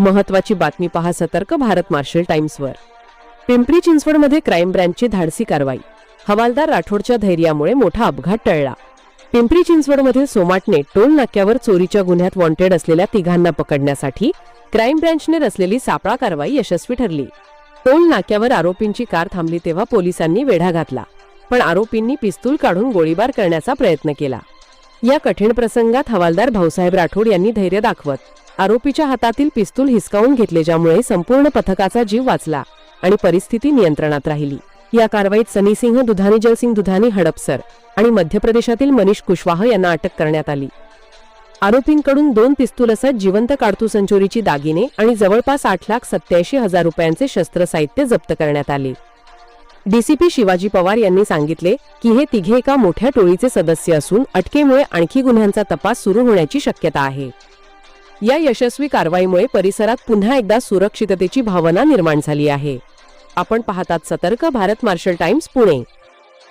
महत्वाची बातमी पहा सतर्क भारत मार्शल टाइम्सवर. पिंपरी चिंचवडमध्ये क्राईम ब्रँचची धाडसी कारवाई. हवालदार राठोडच्या धैर्यामुळे मोठा अपघात टळला. पिंपरी चिंचवडमधील सोमाटणे टोल नाक्यावर चोरीच्या गुन्ह्यात वॉन्टेड असलेल्या तिघांना पकडण्यासाठी क्राईम ब्रँचने रचलेली सापळा कारवाई यशस्वी ठरली. टोल नाक्यावर आरोपींची कार थांबली तेव्हा पोलिसांनी वेढा घातला पण आरोपींनी पिस्तूल काढून गोळीबार करण्याचा प्रयत्न केला. या कठीण प्रसंगात हवालदार भाऊसाहेब राठोड यांनी धैर्य दाखवत आरोपीच्या हातातील पिस्तूल हिसकावून घेतले ज्यामुळे संपूर्ण पथकाचा जीव वाचला आणि परिस्थिती नियंत्रणात राहिली. या कारवाईत सनी सिंह दुधानी जलसिंग दुधानी हडपसर आणि मध्य प्रदेशातील मनीष कुशवाह यांना अटक करण्यात आली. आरोपींकडून दोन पिस्तूल असत जिवंत काडतूस संचोरीची दागिने आणि जवळपास आठ लाख सत्याऐंशी हजार रुपयांचे शस्त्र साहित्य जप्त करण्यात आले. डीसीपी शिवाजी पवार यांनी सांगितले की हे तिघे एका मोठ्या टोळीचे सदस्य असून अटकेमुळे आणखी गुन्ह्यांचा तपास सुरू होण्याची शक्यता आहे. या यशस्वी कारवाईमुळे परिसरात पुन्हा एकदा सुरक्षिततेची भावना निर्माण झाली आहे. आपण पाहतात सतर्क भारत मार्शल टाइम्स पुणे.